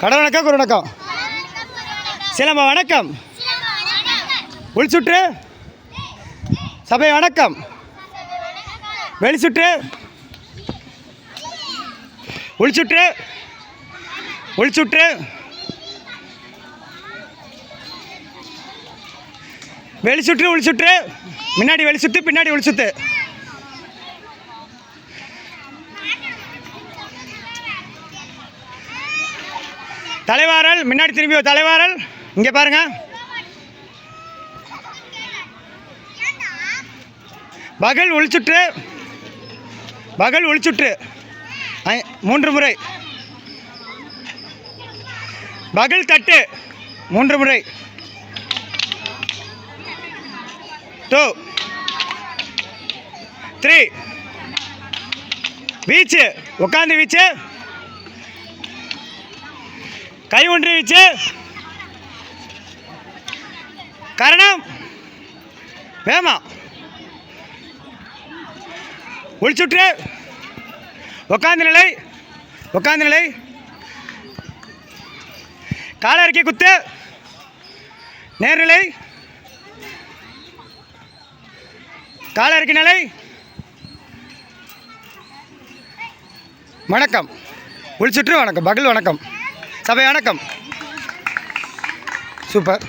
கடை வணக்கம் குரு வணக்கம் சிலம்ப வணக்கம். உள்சுற்று. சபை வணக்கம். வெளிச்சுற்று. உள்சுற்று. உள்சுற்று. வெளிச்சுற்று உள்சுற்று. முன்னாடி வெளிச்சுத்து பின்னாடி உள்சுத்து தலைவாரல் முன்னாடி திரும்பி தலைவாரல். இங்கே பாருங்க. பகல் ஒளிச்சுற்று. பகல் ஒளிச்சுற்று. மூன்று முறை. பகல் தட்டு. மூன்று முறை. டூ. த்ரீ. வீச்சு. உட்காந்து வீச்சு. கை ஒன்று வீச்சு. கரணம். வேமா. உள்சுற்று உட்காந்து நிலை. உட்காந்து நிலை. காலை இறக்கி குத்து. நேர்நிலை. காலை இறக்கி நிலை. வணக்கம். உள்சுற்று வணக்கம். பகல் வணக்கம். சபை வணக்கம். சூப்பர்.